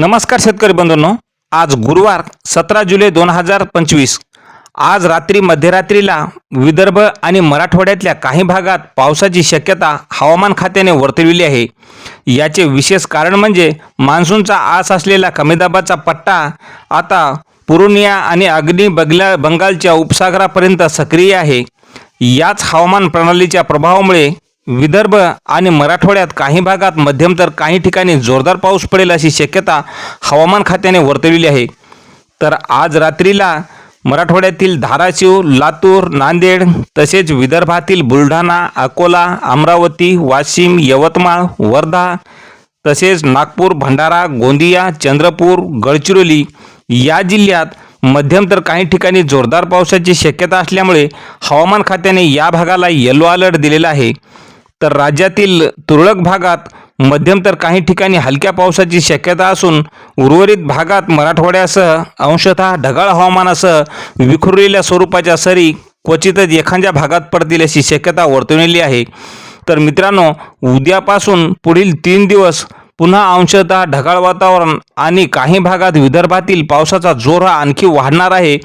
नमस्कार शेतकरी बंधूंनो. आज गुरुवार सतरा जुलै दोन हजार पंचवीस. आज रात्री मध्यरात्रीला विदर्भ आणि मराठवाड्यातल्या काही भागात पावसाची शक्यता हवामान खात्याने वर्तविली आहे. याचे विशेष कारण म्हणजे मान्सूनचा आस असलेला कमी दाबाचा पट्टा आता पुरुनिया आणि अग्नी बगला बंगालच्या उपसागरापर्यंत सक्रिय आहे. याच हवामान प्रणालीच्या प्रभावामुळे विदर्भ आणि मराठवाड्यात काही भागात मध्यम तर काही ठिकाणी जोरदार पाऊस पडेल अशी शक्यता हवामान खात्याने वर्तवलेली आहे. तर आज रात्रीला मराठवाड्यातील धाराशिव लातूर नांदेड तसेच विदर्भातील बुलढाणा अकोला अमरावती वाशिम यवतमाळ वर्धा तसेच नागपूर भंडारा गोंदिया चंद्रपूर गडचिरोली या जिल्ह्यात मध्यम तर काही ठिकाणी जोरदार पावसाची शक्यता असल्यामुळे हवामान खात्याने या भागाला येलो अलर्ट दिलेला आहे. तर राज्यातील तुरळक भागात मध्यम तर काही ठिकाणी हलक्या पावसाची शक्यता असून उर्वरित भागात मराठवाड्यासह अंशतः ढगाळ हवामानासह विखुरलेल्या स्वरूपाच्या सरी क्वचितच एखाद्या भागात पडतील अशी शक्यता वर्तवलेली आहे. तर मित्रांनो उद्यापासून पुढील तीन दिवस पुन्हा अंशतः ढगाळ वातावरण आणि काही भागात विदर्भातील पावसाचा जोर हा आणखी वाढणार आहे.